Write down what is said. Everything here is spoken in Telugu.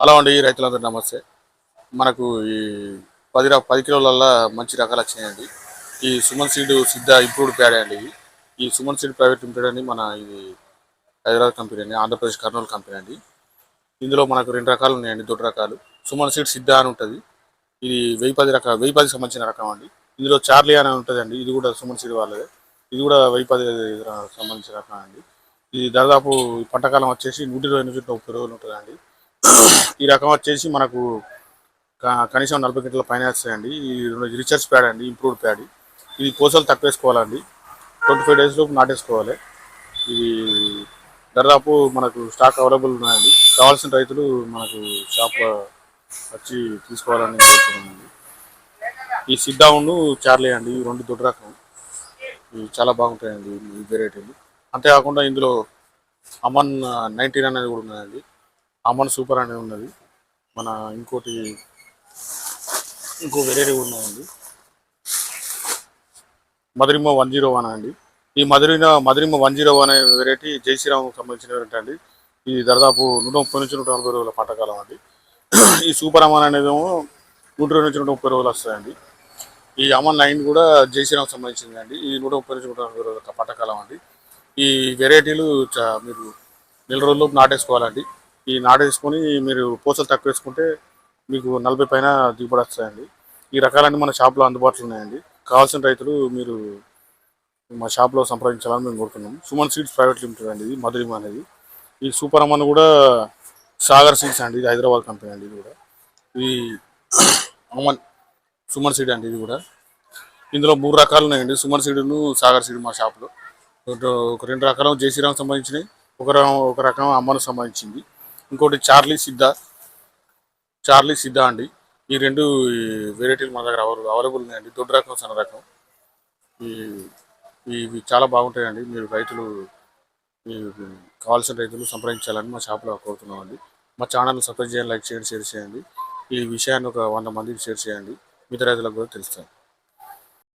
హలో అండి రైతులందరూ నమస్తే. మనకు ఈ పది పది కిలోలల్లా మంచి రకాలు వచ్చినాయండి. ఈ Suman seed Siddha improved paddy అండి ఇది. ఈ సుమన్ సీడ్ ప్రైవేట్ లిమిటెడ్ అని మన ఇది హైదరాబాద్ కంపెనీ అండి ఆంధ్రప్రదేశ్ కర్నూలు కంపెనీ అండి. ఇందులో మనకు రెండు రకాలు ఉన్నాయండి దొడ్డు రకాలు. సుమన్ సీడ్ సిద్ధ అని ఉంటుంది. ఇది వెయ్యి పది రకాల వెయ్యి పది సంబంధించిన రకం అండి. ఇందులో చార్లీ అని ఉంటుందండి ఇది కూడా సుమన్ సీడ్ వాళ్ళదే. ఇది కూడా వెయ్యి పది సంబంధించిన రకం అండి. ఇది దాదాపు పంటకాలం వచ్చేసి నూట ఇరవై నుంచి ముప్పై రోజులు ఉంటుందండి. ఈ రకం వచ్చేసి మనకు కనీసం నలభై గంటల పైన వస్తాయండి. ఈ రెండు ప్యాడ్ అండి ఇంప్రూవ్డ్ ప్యాడ్. ఇది కోసలు తక్కువ వేసుకోవాలండి ట్వంటీ ఫైవ్ డేస్ లోపు నాటేసుకోవాలి. ఇది దాదాపు మనకు స్టాక్ అవైలబుల్ ఉన్నాయండి. కావాల్సిన రైతులు మనకు షాప్లో వచ్చి తీసుకోవాలని కోరుతున్నామండి. ఈ సిట్ డౌన్ చార్లీ అండి ఈ రెండు దొడ్డు రకం. ఇవి చాలా బాగుంటాయండి ఈ వెరైటీలు. అంతేకాకుండా ఇందులో అమన్ నైన్టీన్ అనేది కూడా ఉన్నాయండి. అమన్ సూపర్ అనేది ఉన్నది. మన ఇంకోటి ఇంకో వెరైటీ కూడా ఉంది మధురిమ వన్ జీరో వన్ అండి. ఈ Madhurima Madhurima one zero one అనే వెరైటీ జై శ్రీరామ్ సంబంధించిన వెరైటీ అండి. ఇది దాదాపు నూట ముప్పై నుంచి నూట నలభై రోజుల పంటకాలం అండి. ఈ సూపర్ అమన్ అనేదేమో నూట ఇరవై నుంచి నూట ముప్పై రోజులు వస్తాయండి. ఈ అమన్ లైన్ కూడా జై శ్రీరామ్ సంబంధించింది అండి. ఇది నూట ముప్పై నుంచి నూట నలభై రోజుల పంటకాలం అండి. ఈ వెరైటీలు మీరు నెల రోజుల్లోపు నాటేసుకోవాలండి. ఈ నాటేసుకొని మీరు పూసలు తక్కువ వేసుకుంటే మీకు నలభై పైన దిగుబడి వస్తాయండి. ఈ రకాలన్నీ మన షాప్లో అందుబాటులో ఉన్నాయండి. కావాల్సిన రైతులు మీరు మా షాప్లో సంప్రదించాలని మేము కోరుతున్నాం సుమన్ సీడ్స్ ప్రైవేట్ లిమిటెడ్ అండి ఇది మధురిమ అనేది ఈ సూపర్ అమ్మన్ కూడా సాగర్ సీడ్స్ అండి ఇది హైదరాబాద్ కంపెనీ అండి ఇది కూడా. ఈ అమన్ సుమన్ సీడ్ అండి ఇది కూడా. ఇందులో మూడు రకాలు ఉన్నాయండి. సుమన్ సీడును సాగర్ సీడ్ మా షాప్లో. ఒక- రెండు రకాలు జయశ్రీరామ్ సంబంధించినవి ఒక ఒక రకం అమ్మను సంబంధించింది. ఇంకోటి చార్లీ సిద్ధా. చార్లీ సిద్ధా అండి. ఈ రెండు వెరైటీలు మన దగ్గర అవైలబుల్ అవైలబుల్ ఉన్నాయండి. దొడ్డు రకం సన్న రకం. ఈ ఇవి చాలా బాగుంటాయండి. మీరు రైతులు కావాల్సిన రైతులు సంప్రదించాలని మా షాప్లో కోరుతున్నామండి. మా ఛానల్ సబ్స్క్రైబ్ చేయండి లైక్ చేయండి షేర్ చేయండి. ఈ విషయాన్ని ఒక వంద మందికి షేర్ చేయండి. మిగతా రైతులకు కూడా తెలుస్తాను